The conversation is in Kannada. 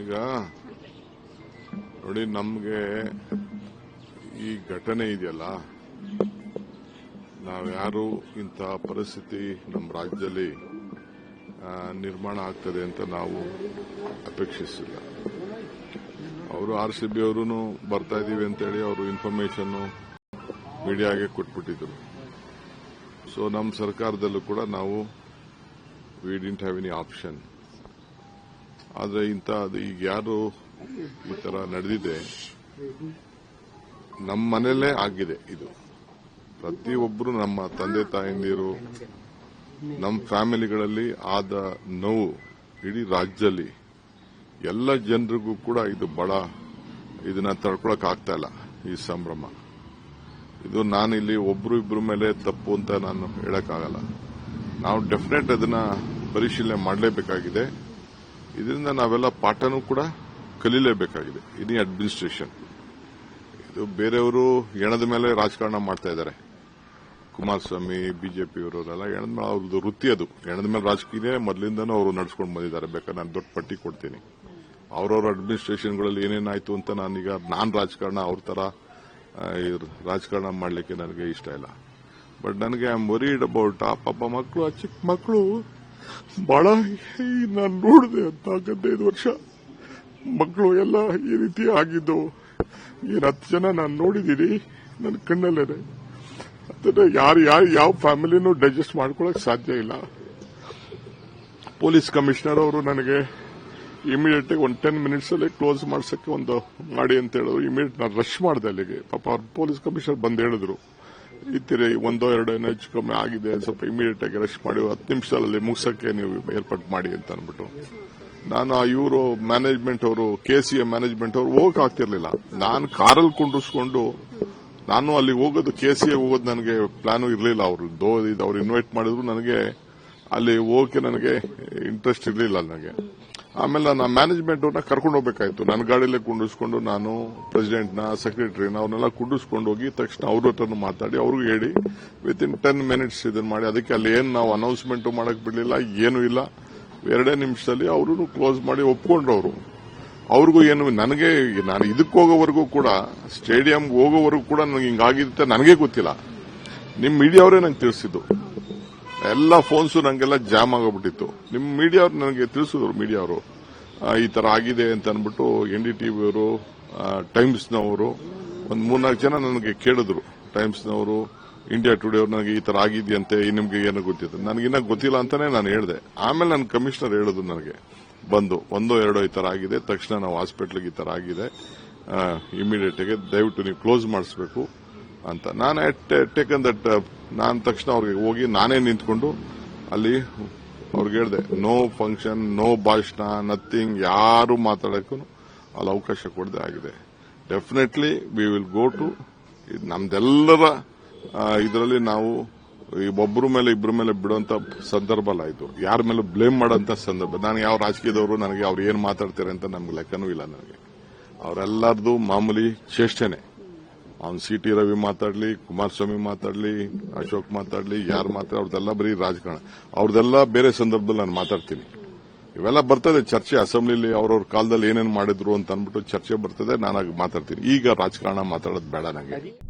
ಈಗ ನೋಡಿ, ನಮ್ಗೆ ಈ ಘಟನೆ ಇದೆಯಲ್ಲ, ನಾವ್ಯಾರು ಇಂತಹ ಪರಿಸ್ಥಿತಿ ನಮ್ಮ ರಾಜ್ಯದಲ್ಲಿ ನಿರ್ಮಾಣ ಆಗ್ತದೆ ಅಂತ ನಾವು ಅಪೇಕ್ಷಿಸಿಲ್ಲ. ಅವರು ಆರ್ ಸಿ ಬಿ ಅವರು ಬರ್ತಾ ಇದೀವಿ ಅಂತೇಳಿ ಅವರು ಇನ್ಫಾರ್ಮೇಶನ್ ಮೀಡಿಯಾಗೆ ಕೊಟ್ಬಿಟ್ಟಿದ್ರು. ಸೊ ನಮ್ಮ ಸರ್ಕಾರದಲ್ಲೂ ಕೂಡ ನಾವು we didn't have any option ಆದರೆ ಇಂಥ ಅದು ಈಗ ಯಾರು ಈ ತರ ನಡೆದಿದೆ ನಮ್ಮ ಮನೆಯಲ್ಲೇ ಆಗಿದೆ ಇದು. ಪ್ರತಿಯೊಬ್ಬರು ನಮ್ಮ ತಂದೆ ತಾಯಂದಿರು ನಮ್ಮ ಫ್ಯಾಮಿಲಿಗಳಲ್ಲಿ ಆದ ನೋವು ಇಡೀ ರಾಜ್ಯದಲ್ಲಿ. ಎಲ್ಲ ಜನರಿಗೂ ಕೂಡ ಇದು ಬಹಳ ಇದನ್ನ ತಡ್ಕೊಳಕ್ ಆಗ್ತಾ ಇಲ್ಲ ಈ ಸಂಭ್ರಮ. ಇದು ನಾನು ಇಲ್ಲಿ ಒಬ್ರು ಇಬ್ರು ಮೇಲೆ ತಪ್ಪು ಅಂತ ನಾನು ಹೇಳಕ್ಕಾಗಲ್ಲ. ನಾವು ಡೆಫಿನೆಟ್ ಅದನ್ನ ಪರಿಶೀಲನೆ ಮಾಡಲೇಬೇಕಾಗಿದೆ. ಇದರಿಂದ ನಾವೆಲ್ಲ ಪಾಠನೂ ಕೂಡ ಕಲೀಲೇಬೇಕಾಗಿದೆ. ಇಡೀ ಅಡ್ಮಿನಿಸ್ಟ್ರೇಷನ್ ಇದು ಬೇರೆಯವರು ಎಣದ ಮೇಲೆ ರಾಜಕಾರಣ ಮಾಡ್ತಾ ಇದ್ದಾರೆ. ಕುಮಾರಸ್ವಾಮಿ ಬಿಜೆಪಿ ಅವರೆಲ್ಲ ಎಣದ ಮೇಲೆ ಅವ್ರದ್ದು ವೃತ್ತಿ ಅದು. ಎಣದ ಮೇಲೆ ರಾಜಕೀಯ ಮೊದಲಿಂದನೂ ಅವರು ನಡೆಸ್ಕೊಂಡು ಬಂದಿದ್ದಾರೆ. ಬೇಕಾದ್ರೆ ನಾನು ದೊಡ್ಡ ಪಟ್ಟಿ ಕೊಡ್ತೀನಿ. ಅವ್ರವ್ರ ಅಡ್ಮಿನಿಸ್ಟ್ರೇಷನ್ಗಳಲ್ಲಿ ಏನೇನಾಯ್ತು ಅಂತ ನಾನೀಗ, ನಾನ್ ರಾಜಕಾರಣ, ಅವ್ರ ತರ ರಾಜಕಾರಣ ಮಾಡಲಿಕ್ಕೆ ನನಗೆ ಇಷ್ಟ ಇಲ್ಲ. ಬಟ್ ನನಗೆ ಐ ಆಮ್ ವರಿಡ್ ಅಬೌಟ್ ಆ ಪಾಪ ಮಕ್ಕಳು ಆ ಚಿಕ್ಕ ಮಕ್ಕಳು ಬಹಳ ನಾನು ನೋಡಿದೆ ಹದಿನೈದು ವರ್ಷ. ಮಕ್ಕಳು ಎಲ್ಲ ಈ ರೀತಿ ಆಗಿದ್ದು. ಏನು ಹತ್ತು ಜನ ನಾನು ನೋಡಿದ್ದೀನಿ ನನ್ನ ಕಣ್ಣಲ್ಲೇ ಅದನ್ನ ಯಾರು ಯಾರು, ಯಾವ ಫ್ಯಾಮಿಲಿನೂ ಡೈಜೆಸ್ಟ್ ಮಾಡ್ಕೊಳಕ್ ಸಾಧ್ಯ ಇಲ್ಲ. ಪೊಲೀಸ್ ಕಮಿಷನರ್ ಅವರು ನನಗೆ ಇಮಿಡಿಯೇಟ್ ಒಂದು ಟೆನ್ ಮಿನಿಟ್ಸ್ ಅಲ್ಲಿ ಕ್ಲೋಸ್ ಮಾಡ್ಸಕ್ಕೆ ಒಂದು ಮಾಡಿ ಅಂತ ಹೇಳಿದ್ರು. ಇಮಿಡಿಯೇಟ್ ನಾನು ರಶ್ ಮಾಡಿದೆ ಅಲ್ಲಿಗೆ. ಪಾಪ ಅವ್ರ ಪೊಲೀಸ್ ಕಮಿಷನರ್ ಬಂದು ಹೇಳಿದ್ರು. ಇತ್ತಿರಿ ಒಂದೋ ಎರಡೋ ಏನೋ ಹೆಚ್ಚು ಕಮ್ಮಿ ಆಗಿದೆ ಸ್ವಲ್ಪ ಇಮಿಡಿಯೇಟ್ ಆಗಿ ರಶ್ ಮಾಡಿ, ಹತ್ತು ನಿಮಿಷದಲ್ಲಿ ಮುಗಿಸಕ್ಕೆ ನೀವು ಏರ್ಪಾಟ್ ಮಾಡಿ ಅಂತ ಅಂದ್ಬಿಟ್ಟು. ನಾನು ಆ ಇವರು ಮ್ಯಾನೇಜ್ಮೆಂಟ್ ಅವರು ಕೆ ಸಿ ಎ ಮ್ಯಾನೇಜ್ಮೆಂಟ್ ಅವರು ಹೋಗಕ್ ಆಗ್ತಿರ್ಲಿಲ್ಲ. ನಾನು ಕಾರಲ್ಲಿ ಕುಂಡ್ರಿಸ್ಕೊಂಡು, ನಾನು ಅಲ್ಲಿ ಹೋಗೋದು ಕೆ ಸಿ ಎ ಹೋಗೋದು ನನಗೆ ಪ್ಲಾನು ಇರಲಿಲ್ಲ. ಅವರು ಅವ್ರು ಇನ್ವೈಟ್ ಮಾಡಿದ್ರು, ನನಗೆ ಅಲ್ಲಿ ಹೋಗಕ್ಕೆ ನನಗೆ ಇಂಟ್ರೆಸ್ಟ್ ಇರಲಿಲ್ಲ ನನಗೆ. ಆಮೇಲೆ ನಾನು ಮ್ಯಾನೇಜ್ಮೆಂಟ್ ಅವ್ರನ್ನ ಕರ್ಕೊಂಡು ಹೋಗ್ಬೇಕಾಯ್ತು. ನನ್ನ ಗಾಡಿಯಲ್ಲೇ ಕುಂಡಿಸ್ಕೊಂಡು ನಾನು ಪ್ರೆಸಿಡೆಂಟ್ನ ಸೆಕ್ರೆಟರಿನ ಅವ್ರನ್ನೆಲ್ಲ ಕುಂಡಿಸ್ಕೊಂಡು ಹೋಗಿ ತಕ್ಷಣ ಅವ್ರ ಹತ್ರನೂ ಮಾತಾಡಿ, ಅವ್ರಿಗೂ ಹೇಳಿ ವಿತ್ ಇನ್ ಟೆನ್ ಮಿನಿಟ್ಸ್ ಇದನ್ನ ಮಾಡಿ. ಅದಕ್ಕೆ ಅಲ್ಲಿ ಏನು ನಾವು ಅನೌನ್ಸ್ಮೆಂಟ್ ಮಾಡಕ್ ಬಿಡಲಿಲ್ಲ, ಏನೂ ಇಲ್ಲ. ಎರಡೇ ನಿಮಿಷದಲ್ಲಿ ಅವರು ಕ್ಲೋಸ್ ಮಾಡಿ ಒಪ್ಕೊಂಡ್ರು ಅವರು ಅವ್ರಿಗೂ ಏನು, ನನಗೆ, ನಾನು ಇದಕ್ಕೆ ಹೋಗೋವರೆಗೂ ಕೂಡ ಸ್ಟೇಡಿಯಂಗೆ ಹೋಗೋವರೆಗೂ ಕೂಡ ನನಗೆ ಹಿಂಗಾಗಿರುತ್ತೆ, ನನಗೆ ಗೊತ್ತಿಲ್ಲ. ನಿಮ್ಮ ಮೀಡಿಯಾವರೇ ನಂಗೆ ತಿಳಿಸಿದ್ದು. ಎಲ್ಲ ಫೋನ್ಸು ನಂಗೆಲ್ಲ ಜಾಮ್ ಆಗೋಗ್ಬಿಟ್ಟಿತ್ತು. ನಿಮ್ಮ ಮೀಡಿಯಾ ಅವ್ರು ನನಗೆ ತಿಳಿಸಿದ್ರು ಮೀಡಿಯಾ ಅವರು. ಈ ತರ ಆಗಿದೆ ಅಂತ ಅಂದ್ಬಿಟ್ಟು ಎನ್ ಡಿ ಟಿವಿ ಅವರು ಟೈಮ್ಸ್ನವರು ಒಂದು ಮೂರ್ನಾಲ್ಕು ಜನ ನನಗೆ ಕೇಳಿದ್ರು. ಟೈಮ್ಸ್ನವರು ಇಂಡಿಯಾ ಟುಡೇ ಅವ್ರು ನನಗೆ ಈ ತರ ಆಗಿದೆಯಂತೆ ನಿಮ್ಗೆ ಏನೋ ಗೊತ್ತಿತ್ತು ನನಗಿನ್ನ ಗೊತ್ತಿಲ್ಲ ಅಂತಾನೆ ನಾನು ಹೇಳಿದೆ. ಆಮೇಲೆ ನನ್ನ ಕಮಿಷನರ್ ಹೇಳಿದ್ರು ನನಗೆ, ಬಂದು, ಒಂದೋ ಎರಡೋ ಈ ತರ ಆಗಿದೆ, ತಕ್ಷಣ ನಾವು ಹಾಸ್ಪಿಟ್ಲಿಗೆ ಈ ತರ ಆಗಿದೆ. ಇಮಿಡಿಯೇಟ್ ಆಗಿ ದಯವಿಟ್ಟು ನೀವು ಕ್ಲೋಸ್ ಮಾಡಿಸ್ಬೇಕು ಅಂತ. ನಾನು ಟೇಕನ್ ದಟ್ ನಾನು ತಕ್ಷಣ ಅವ್ರಿಗೆ ಹೋಗಿ ನಾನೇ ನಿಂತ್ಕೊಂಡು ಅಲ್ಲಿ ಅವ್ರಿಗೆ ಹೇಳಿದೆ ನೋ ಫಂಕ್ಷನ್ ನೋ ಭಾಷಣ ನಥಿಂಗ್ ಯಾರು ಮಾತಾಡೋಕ್ಕೂ ಅಲ್ಲಿ ಅವಕಾಶ ಕೊಡದೆ ಆಗಿದೆ. Definitely we will go to ನಮ್ದೆಲ್ಲರ ಇದರಲ್ಲಿ ನಾವು ಒಬ್ಬರ ಮೇಲೆ ಇಬ್ಬರ ಮೇಲೆ ಬಿಡುವಂತ ಸಂದರ್ಭ ಅಲ್ಲ ಇದು. ಯಾರ ಮೇಲೆ ಬ್ಲೇಮ್ ಮಾಡೋಂತ ಸಂದರ್ಭ. ನಾನು ಯಾವ ರಾಜಕೀಯದವರು, ನನಗೆ ಅವ್ರು ಏನ್ ಮಾತಾಡ್ತಾರೆ ಅಂತ ನಮ್ಗೆ ಲೆಕ್ಕನೂ ಇಲ್ಲ ನನಗೆ. ಅವರೆಲ್ಲರದು ಮಾಮೂಲಿ ಚೇಷ್ಟೆನೆ. ಅವ್ನು ಸಿ ಟಿ ರವಿ ಮಾತಾಡ್ಲಿ, ಕುಮಾರಸ್ವಾಮಿ ಮಾತಾಡ್ಲಿ, ಅಶೋಕ್ ಮಾತಾಡ್ಲಿ, ಯಾರು ಮಾತಾಡ ಅವ್ರದ್ದೆಲ್ಲ ಬರೀ ರಾಜಕಾರಣ. ಅವ್ರದ್ದೆಲ್ಲ ಬೇರೆ ಸಂದರ್ಭದಲ್ಲಿ ನಾನು ಮಾತಾಡ್ತೀನಿ. ಇವೆಲ್ಲ ಬರ್ತದೆ ಚರ್ಚೆ ಅಸೆಂಬ್ಲಿಲಿ ಅವ್ರವ್ರ ಕಾಲದಲ್ಲಿ ಏನೇನು ಮಾಡಿದ್ರು ಅಂತ ಅಂದ್ಬಿಟ್ಟು ಚರ್ಚೆ ಬರ್ತದೆ ನಾನು ಆಗ ಮಾತಾಡ್ತೀನಿ. ಈಗ ರಾಜಕಾರಣ ಮಾತಾಡೋದು ಬೇಡ ನನಗೆ